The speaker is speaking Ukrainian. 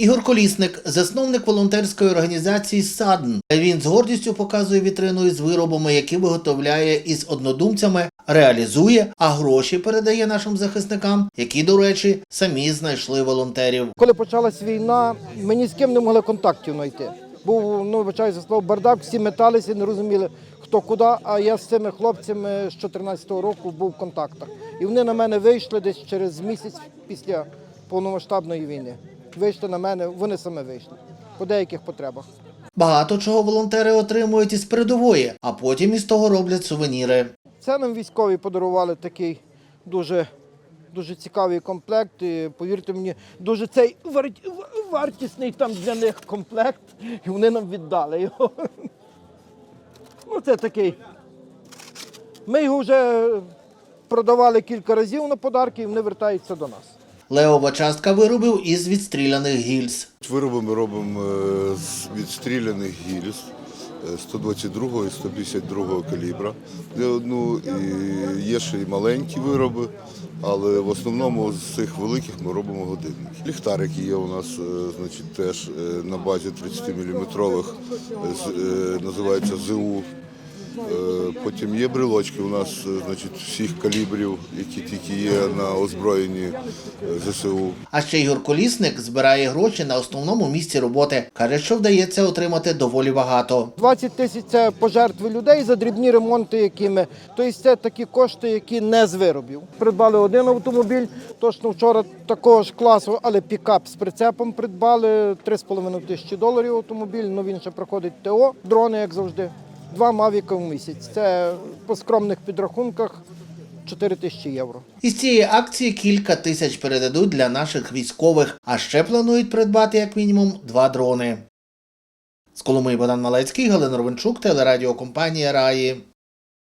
Ігор Колісник, засновник волонтерської організації САДН. Він з гордістю показує вітриною з виробами, які виготовляє із однодумцями, реалізує, а гроші передає нашим захисникам, які, до речі, самі знайшли волонтерів. Коли почалась війна, ми ні з ким не могли контактів знайти. Був, ну, вибачаю за слово, бардак, всі металися, не розуміли, хто куди. А я з цими хлопцями з 2014 року був в контактах. І вони на мене вийшли десь через місяць після повномасштабної війни. Вийшли на мене, вони саме вийшли по деяких потребах. Багато чого волонтери отримують із передової, а потім із того роблять сувеніри. Це нам військові подарували такий дуже, дуже цікавий комплект. І, повірте мені, дуже цей вар- вартісний там для них комплект. І вони нам віддали його. Ну, це такий. Ми його вже продавали кілька разів на подарки, і вони вертаються до нас. Леова частка виробів із відстріляних гільз. Вироби ми робимо е, з відстріляних гільз е, 122 і 152 калібра. Одну і є ще й маленькі вироби, але в основному з цих великих ми робимо годинники. Ліхтарики є у нас, е, значить, теж е, на базі 30-мм, називається ЗУ. Е, Потім є брелочки у нас, е, значить, всіх калібрів, які тільки є на озброєнні е, ЗСУ. А ще Ігор Колісник збирає гроші на основному місці роботи. Каже, що вдається отримати доволі багато. 20 тисяч це пожертви людей за дрібні ремонти, які ми. Тобто це такі кошти, які не з виробів. Придбали один автомобіль, точно вчора такого ж класу, але пікап з прицепом придбали 3,5 тисячі доларів автомобіль. Ну він ще проходить ТО, дрони, як завжди. Два мавіка в місяць. Це по скромних підрахунках 4 тисячі євро. Із цієї акції кілька тисяч передадуть для наших військових, а ще планують придбати як мінімум два дрони. З Коломиї Богдан Малецький, Галина Ровенчук, телерадіокомпанія Раї.